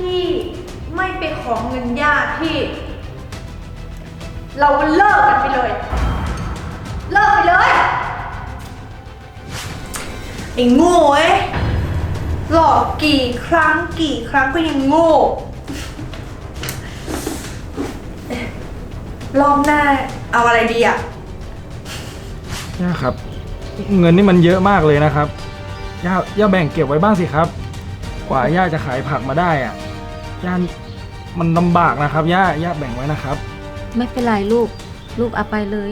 พี่ไม่ไปขอเงินญาติพี่ เราเลิกกันไปเลย เลิกไปเลยไอ้โง่เอ้ยหลอกกี่ครั้งกี่ครั้งก็ยังโง่รอบหน้าเอาอะไรดีอะ ย่าครับ เงินนี่มันเยอะมากเลยนะครับย่าย่าแบ่งเก็บไว้บ้างสิครับ กว่าย่าจะขายผักมาได้อะ ย่ามันลำบากนะครับ ย่า ย่าแบ่งไว้นะครับ ไม่เป็นไรลูก ลูกเอาไปเลย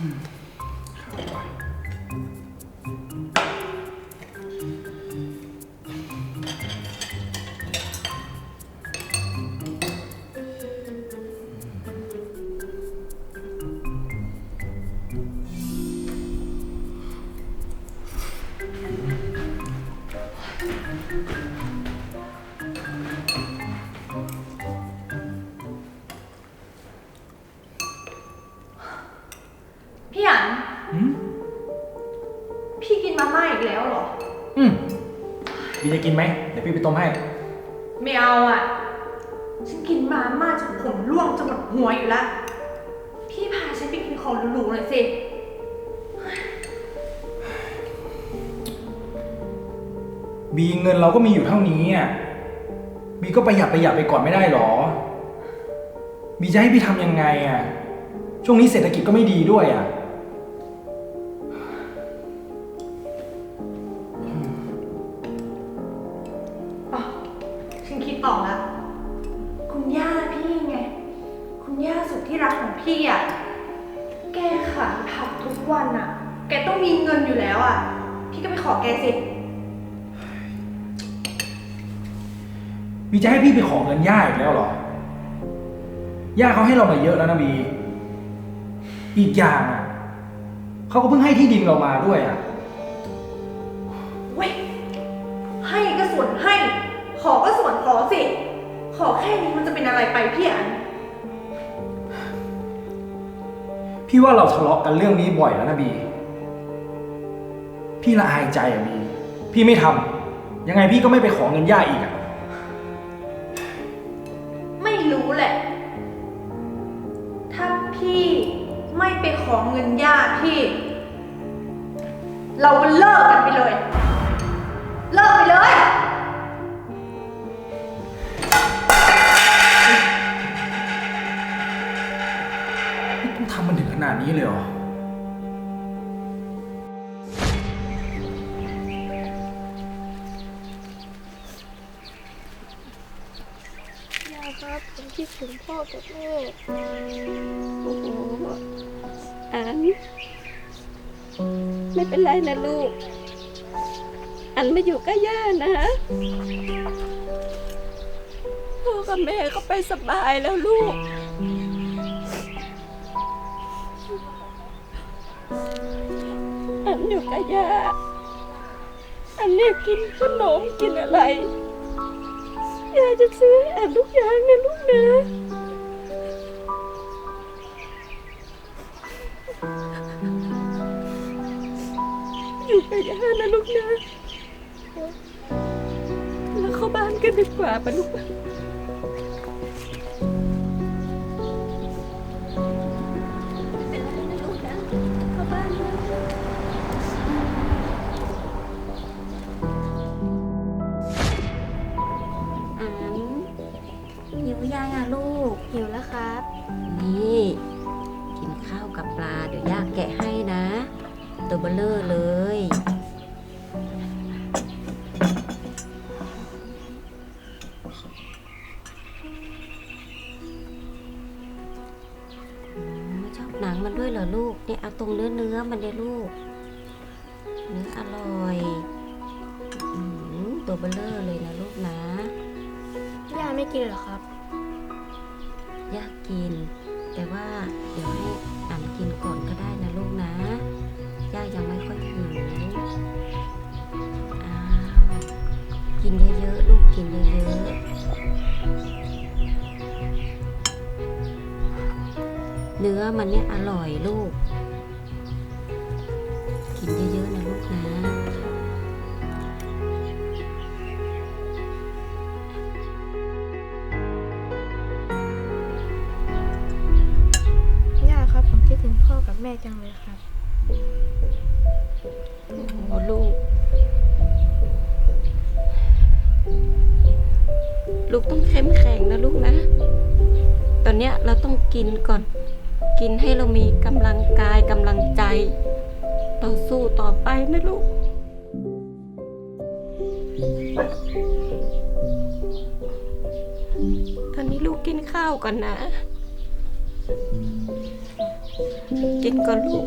พี่ บีเงินเราก็มีอยู่เท่านี้อะบีก็ประหยัดประหยัดไปก่อนไม่ได้หรอ บีจะให้พี่ทำยังไงอะ ช่วงนี้เศรษฐกิจก็ไม่ดีด้วยอะ จะให้พี่ไปขอเงินย่าอีกแล้วเหรอย่าเขาให้เรามาเยอะแล้วนะบี อีกอย่างอะเขาก็เพิ่งให้ที่ดินเรามาด้วยอะ เว้ย ให้ก็ส่วนให้ ขอก็ส่วนขอสิ ขอแค่นี้มันจะเป็นอะไรไปพี่อัน พี่ว่าเราทะเลาะกันเรื่องนี้บ่อยแล้วนะบี พี่ละอายใจอะบี พี่ไม่ทำยังไงพี่ก็ไม่ไปขอเงินย่าอีกอะ ครับ ผมคิดถึงพ่อกับแม่ โอ้โหอันไม่เป็นไรนะลูก อันมาอยู่กับย่านะพ่อกับแม่ก็ไปสบายแล้วลูก อันอยู่กับย่าอันเนี่ยกินขนมกินอะไร ยายจะซื้อให้อ่านทุกอย่างนะลูกนะอยู่กับย่านะลูกนะแล้วเข้าบ้านกันดีกว่าปะลูก ตรงเนื้อเนื้อมันเลยลูก เนื้ออร่อยอืมตัวเบลเลอร์เลยนะลูกนะย่าไม่กินเหรอครับอยากกิน แต่ว่าเดี๋ยวให้อ่านกินก่อนก็ได้นะลูกนะย่ายังไม่ค่อยหิวอ้าวกินเยอะๆลูกกินเยอะๆเนื้อมันเนี่ยอร่อยลูก ตอนนี้ลูกกินข้าวก่อนนะ กินก่อนลูก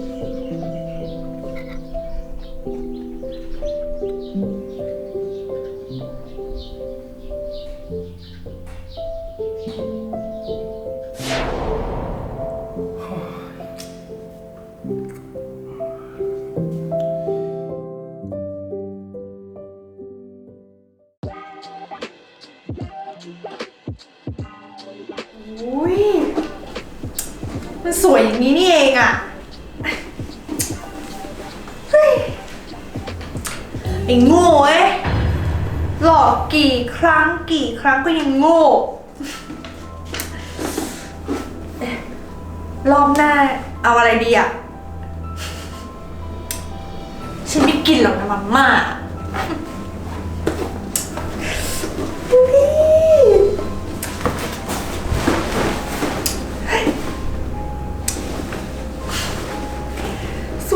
สวยอย่างนี้นี่เองอะเฮ้ยไอ้โง่เอ้ยหลอกกี่ครั้งกี่ครั้งก็ยังโง่รอบหน้าเอาอะไรดีอะฉันไม่กินหรอกนะมาม่า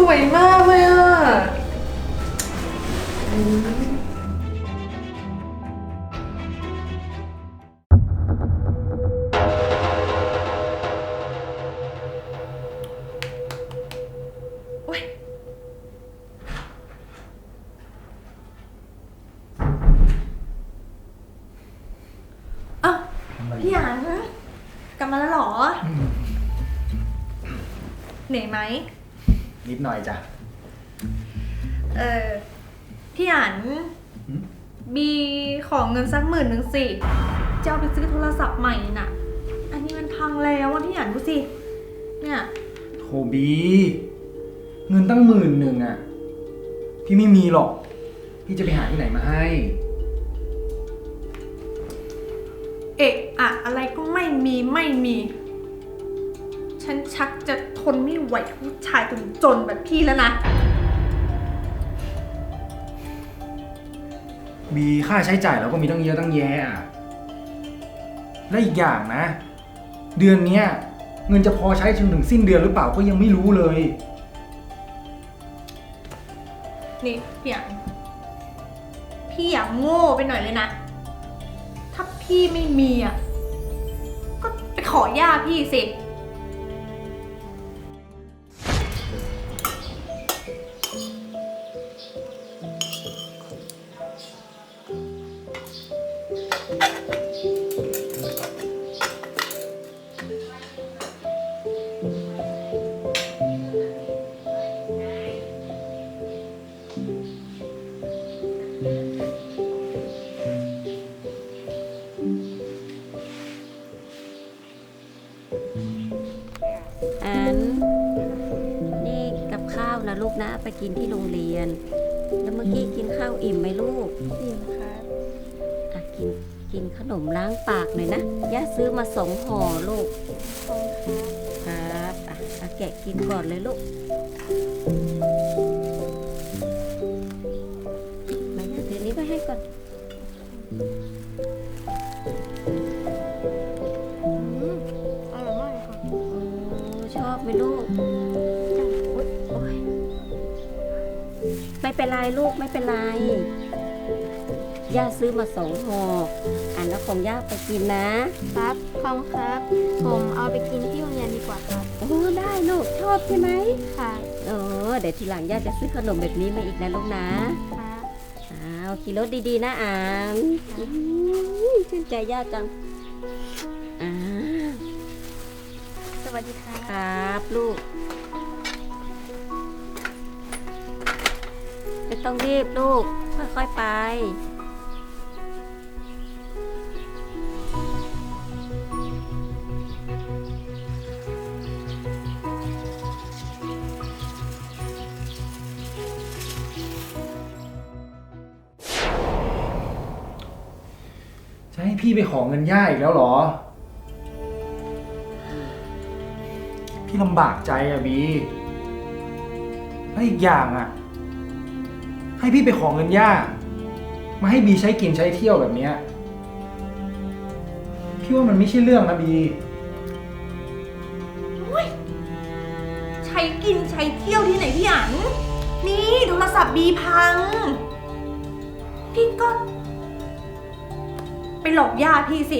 วยมากเลยอะโอ๊ยเอ้าพี่หยานกลับมาแล้วเหรอ เหนื่อยไหม นิดหน่อยจ้ะ เออพี่อันบีของเงินสักหมื่นหนึ่งสิจะเอาไปซื้อโทรศัพท์ใหม่น่ะ อันนี้มันพังแล้วอะพี่อันดูสิ เนี่ยโทบี เงินตั้งหมื่นหนึ่งอะพี่ไม่มีหรอก พี่จะไปหาที่ไหนมาให้ เอะอะอะไรก็ไม่มีไม่มี ฉันชักจะทนไม่ไหวกับผู้ชายจนๆแบบพี่แล้วนะบีค่าใช้จ่ายเราก็มีตั้งเยอะตั้งแยะอะและอีกอย่างนะ เดือนเนี้ยเงินจะพอใช้จนถึงสิ้นเดือนหรือเปล่าก็ยังไม่รู้เลย นี่พี่อันพี่อย่าโง่ไปหน่อยเลยนะ ถ้าพี่ไม่มีอะ ก็ไปขอย่าพี่สิ รงเรียน แล้วเมื่อกี้กินข้าวอิ่มไหมลูก อิ่มครับอะกินกินขนมล้างปากหน่อยนะ ย่าซื้อมาสองห่อลูกขอบคุณครับครับ อะอะแกะกินก่อนเลยลูก เป็นไรลูกไม่เป็นไรย่าซื้อมาสองห่ออันแล้วของย่าไปกินนะ ครับขอบคุณครับ ผมเอาไปกินที่โรงเรียนดีกว่าครับ โอ้ได้ลูกชอบใช่ไหมค่ะเออเดี๋ยวทีหลังย่าจะซื้อขนมแบบนี้มาอีกนะลูกนะ ครับอ้าวขี่รถดีๆนะอามอื้อหือชื่นใจย่าจังอ่าสวัสดีครับครับลูก ไม่ต้องรีบลูก ค่อยๆไป จะให้พี่ไปของเงินย่าอีกแล้วเหรอ พี่ลำบากใจอะบีแล้วอีกอย่างอะ ให้พี่ไปขอเงินย่า มาให้บีใช้กินใช้เที่ยวแบบเนี้ยพี่ว่ามันไม่ใช่เรื่องนะบี ใช้กินใช้เที่ยวที่ไหนพี่อัน นี่โทรศัพท์บีพัง พี่ก็ ไปหลอกย่าพี่สิ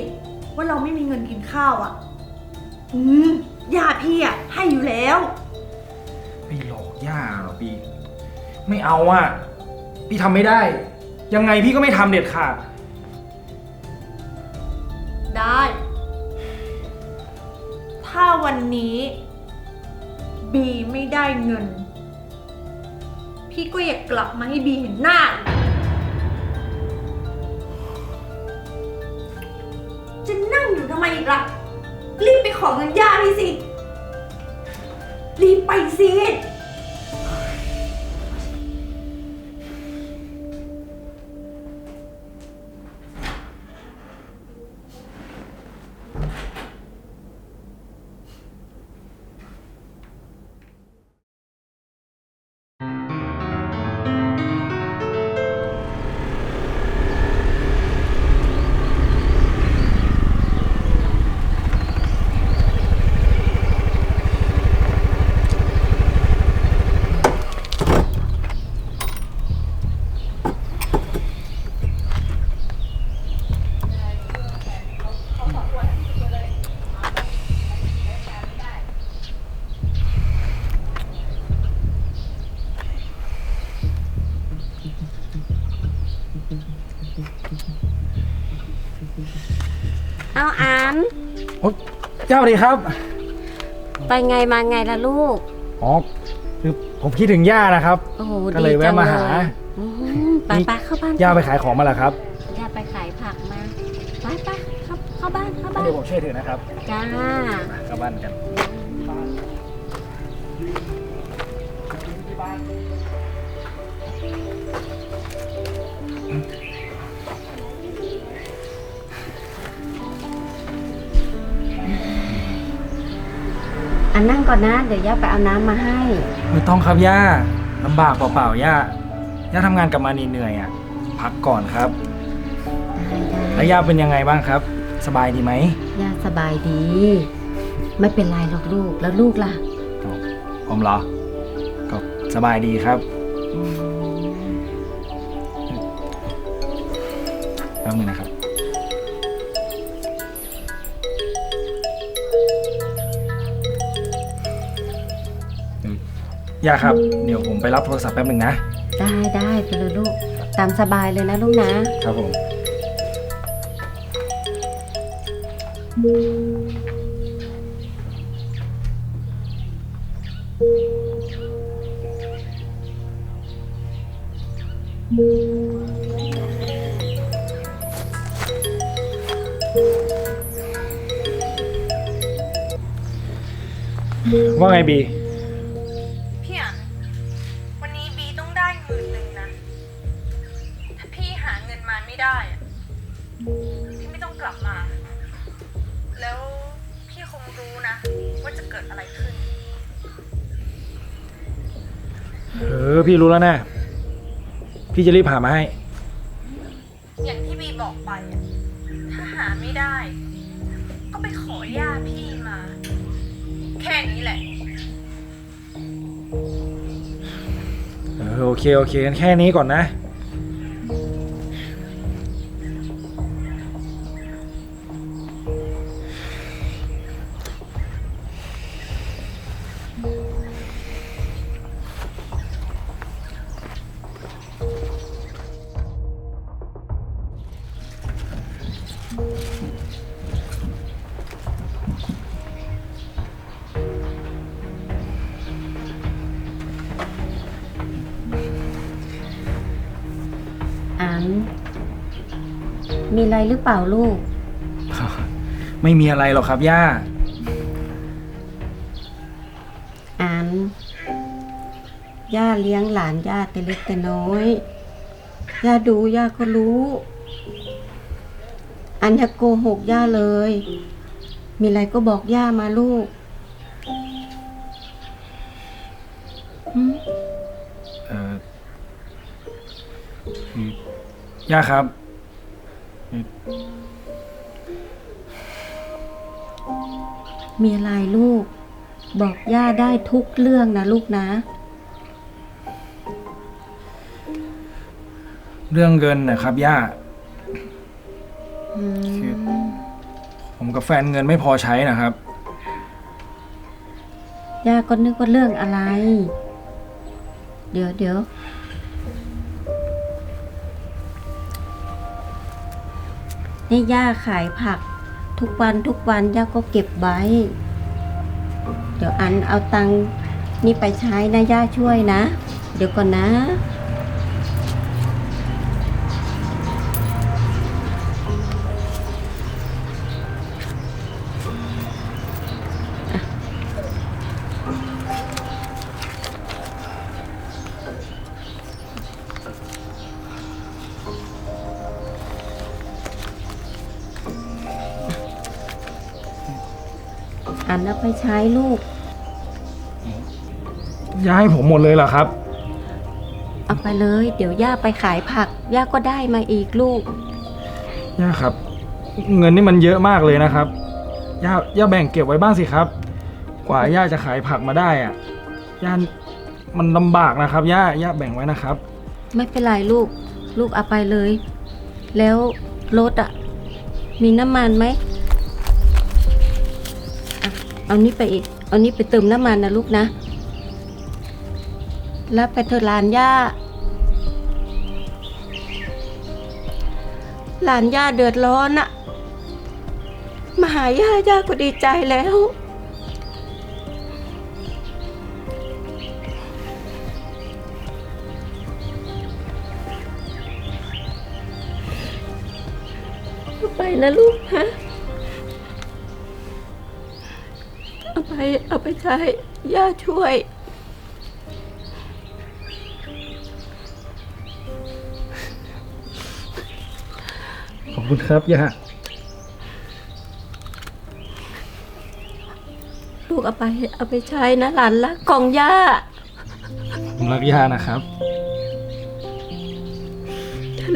ว่าเราไม่มีเงินกินข้าวอะ่ะ อืมย่าพี่อะ่ะให้อยู่แล้ว ไม่หลอกย่าหรอกบี ไม่เอาอะ พี่ทำไม่ได้ ยังไงพี่ก็ไม่ทำเด็ดขาด ได้ ถ้าวันนี้ บีไม่ได้เงิน พี่ก็อยากลับมาให้บีเห็นหน้าอีกจะนั่งอยู่ทำไมอีกล่ะ รีบไปขอเงินย่าพี่สิ รีบไปสิ เอาอันโอ๊ยย่าสวัสดีครับ ไปไงมาไงล่ะลูก อ๋อ คือผมคิดถึงย่านะครับ โอ้โหก็เลยดีจังแวะมาหาเลยอืมไปนี่ ไปเข้าบ้านย่าไปขายของมาแล้วครับย่าไปขายผักมา ไปไปเข้าเข้าบ้านเข้าบ้าน เดี๋ยวผมช่วยถือนะครับจ้าเข้าบ้านกัน อันนั่งก่อนนะ เดี๋ยวย่าไปเอาน้ำมาให้ ไม่ต้องครับย่าลำบากเปล่าๆย่าย่าทำงานกลับมาเหนื่อยๆอะพักก่อนครับแล้วย่าเป็นยังไงบ้างครับ สบายดีไหมย่าสบายดี ไม่เป็นไรหรอกลูก แล้วลูกล่ะอ๋อผมเหรอก็สบายดีครับ ย่าครับ เดี๋ยวผมไปรับโทรศัพท์แป๊บหนึ่งนะ ได้ได้ไปเลยลูก ตามสบายเลยนะลูกนะ ครับผม ว่าไงบี รู้แล้วนะ พี่จะรีบหามาให้ อย่างที่บีบอกไปอะถ้าหาไม่ได้ ก็ไปขอย่าพี่มา แค่นี้แหละ เออโอเค โอเคงั้นแค่นี้ก่อนนะ มีอะไรหรือเปล่าลูก ไม่มีอะไรหรอกครับย่า อัน ย่าเลี้ยงหลานย่าแต่เล็กแต่น้อย ย่าดูย่าก็รู้ อันอย่าโกหกย่าเลย มีอะไรก็บอกย่ามาลูกหืมเออคือย่าครับ มีอะไรลูก บอกย่าได้ทุกเรื่องนะลูกนะ เรื่องเงินนะครับ ย่า อืมคือผมกับแฟนเงินไม่พอใช้นะครับ ย่าก็นึกว่าเรื่องอะไร เดี๋ยวเดี๋ยว นี่ย่าขายผัก ทุกวันทุกวันย่าก็เก็บไว้ เดี๋ยวอันเอาตังค์นี่ไปใช้นะย่าช่วยนะ เดี๋ยวก่อนนะ อันเอาไปใช้ลูก ย่าให้ผมหมดเลยเหรอครับ เอาไปเลย เดี๋ยวย่าไปขายผัก ย่าก็ได้มาอีกลูก ย่าครับ เงินนี่มันเยอะมากเลยนะครับ ย่าย่าแบ่งเก็บไว้บ้างสิครับ กว่าย่าจะขายผักมาได้อะย่ามันลำบากนะครับ ย่าย่าแบ่งไว้นะครับ ไม่เป็นไรลูก ลูกเอาไปเลย แล้วรถอะมีน้ำมันไหมอะ เอานี้ไปอีก เอานี้ไปเติมน้ำมันนะลูกนะแล้วไปเถอะหลานย่า หลานย่าเดือดร้อนอะมาหาย่าย่าก็ดีใจแล้ว ไปนะลูกฮะ เอาไปเอาไปใช้ย่าช่วย ขอบคุณครับย่าลูกเอาไปเอาไปใช้นะหลานรักของย่า ผมรักย่านะครับ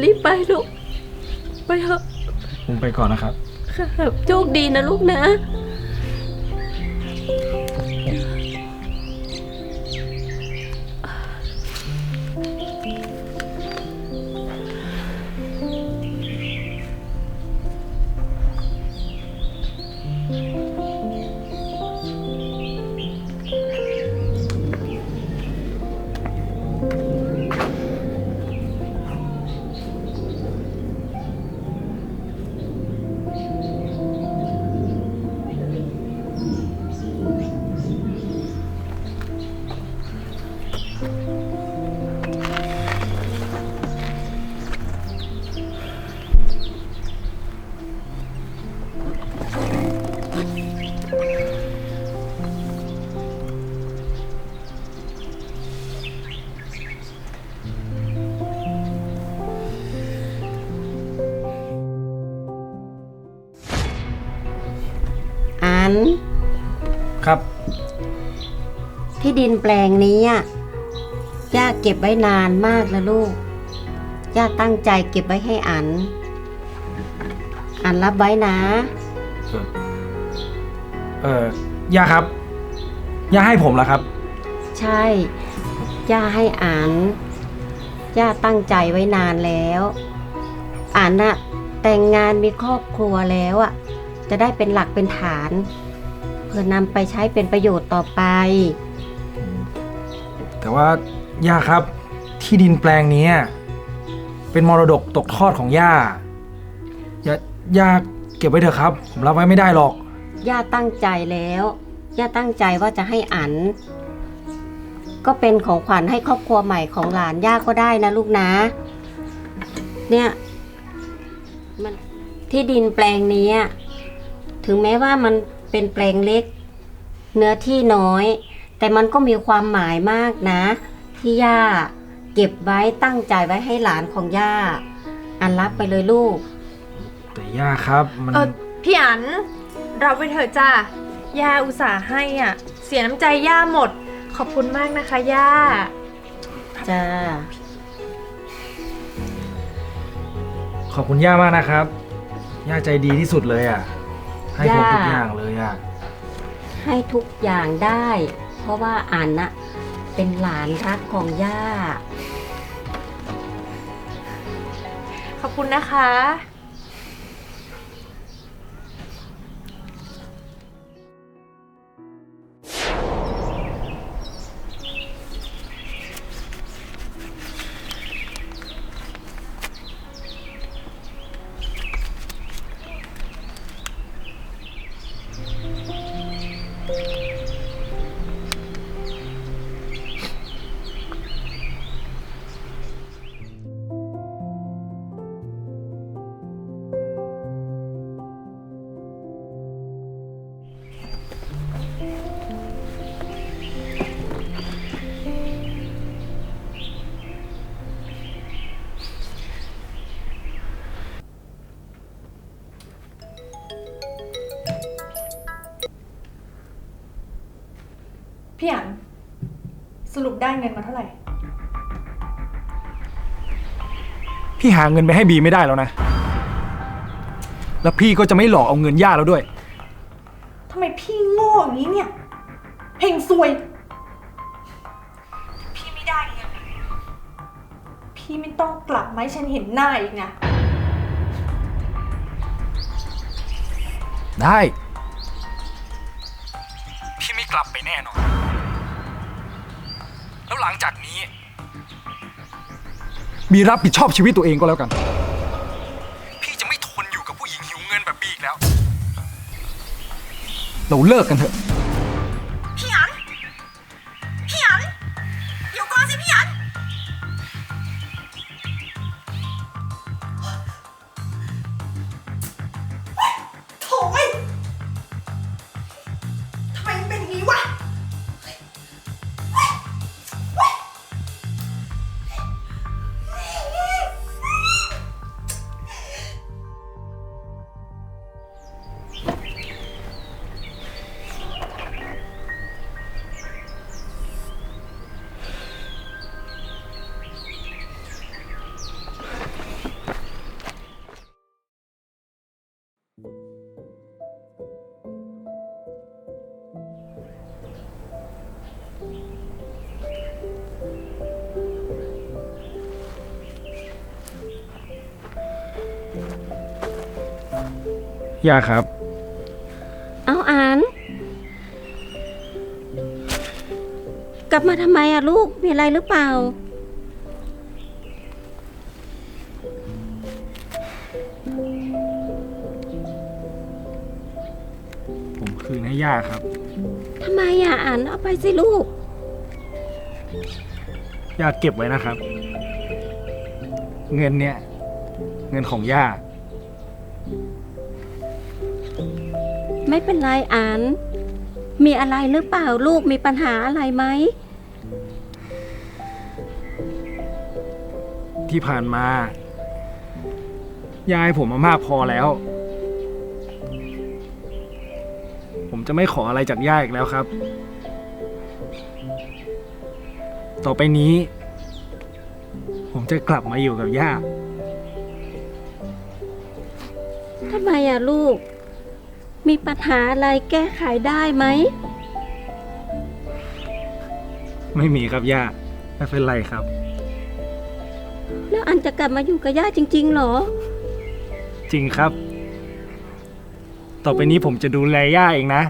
รีบไปลูก ไปเถอะผมไปก่อนนะครับครับโชคดีนะลูกนะ ที่ดินแปลงนี้อะย่าเก็บไว้นานมากแล้วลูกย่าตั้งใจเก็บไว้ให้อัน อันรับไว้นะ เออย่าครับ ย่าให้ผมเหรอครับ ใช่ ย่าให้อ่านย่าตั้งใจไว้นานแล้วอ่านน่ะแต่งงานมีครอบครัวแล้วอะ จะได้เป็นหลักเป็นฐาน เพื่อนำไปใช้เป็นประโยชน์ต่อไป แต่ว่าย่าครับที่ดินแปลงนี้เป็นมรดกตกทอดของย่าย่าย่าเก็บไว้เถอะครับ ผมรับไว้ไม่ได้หรอก ย่าตั้งใจแล้ว ย่าตั้งใจว่าจะให้อัน ก็เป็นของขวัญให้ครอบครัวใหม่ของหลานย่าก็ได้นะลูกนะ เนี่ยมันที่ดินแปลงนี้ ถึงแม้ว่ามันเป็นแปลงเล็ก เนื้อที่น้อย แต่มันก็มีความหมายมากนะ ที่ย่าเก็บไว้ตั้งใจไว้ให้หลานของย่า อันรับไปเลยลูก แต่ย่าครับมันเออพี่อันเราไปเถอะจ้าย่าอุตส่าห์ให้อะ เสียน้ำใจย่าหมด ขอบคุณมากนะคะย่า จ้า ขอบคุณย่ามากนะครับ ย่าใจดีที่สุดเลยอะ ให้ผมย่า ทุกอย่างเลยอะ ให้ทุกอย่างได้ เพราะว่าอันน่ะเป็นหลานรักของย่า ขอบคุณนะคะ พี่หาเงินไปให้บีไม่ได้แล้วนะ แล้วพี่ก็จะไม่หลอกเอาเงินย่าแล้วด้วย ทำไมพี่โง่อย่างนี้เนี่ยเฮงซวย พี่ไม่ได้เงินพี่ไม่ต้องกลับมาให้ฉันเห็นหน้าอีกนะ ได้ พี่ไม่กลับไปแน่นอน แล้วหลังจากนี้ บีรับผิดชอบชีวิตตัวเองก็แล้วกัน พี่จะไม่ทนอยู่กับผู้หญิงหิวเงินแบบบีอีกแล้ว เราเลิกกันเถอะ ย่าครับ เอาอ่านกลับมาทำไมอะลูก มีอะไรหรือเปล่า ผมคืนให้ย่าครับ ทำไมอะอ่านเอาไปสิลูก ย่าเก็บไว้นะครับ เงินเนี่ย เงินของย่า ไม่เป็นไรอ่านมีอะไรหรือเปล่าลูกมีปัญหาอะไรไหม ที่ผ่านมา ยายผมมามากพอแล้ว ผมจะไม่ขออะไรจากย่าอีกแล้วครับ ต่อไปนี้ ผมจะกลับมาอยู่กับย่า ทำไมอะลูก มีปัญหาอะไรแก้ไขได้ไหม ไม่มีครับย่าไม่เป็นไรครับ แล้วอันจะกลับมาอยู่กับย่าจริงๆเหรอ จริงครับ ต่อไปนี้ผมจะดูแลย่าเองนะ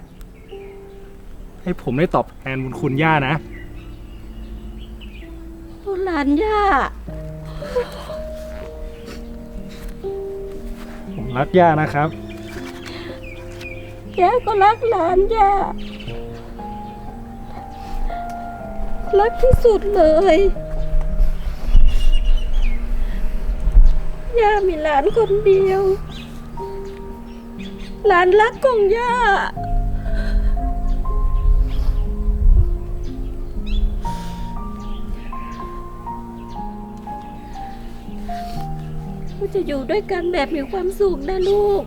ให้ผมได้ตอบแทนบุญคุณย่านะโอ้หลานย่า ผมรักย่านะครับ ย่าก็รักหลานย่ารักที่สุดเลยย่ามีหลานคนเดียว หลานรักของย่าจจะอยู่ด้วยกันแบบมีความสุขนะลูก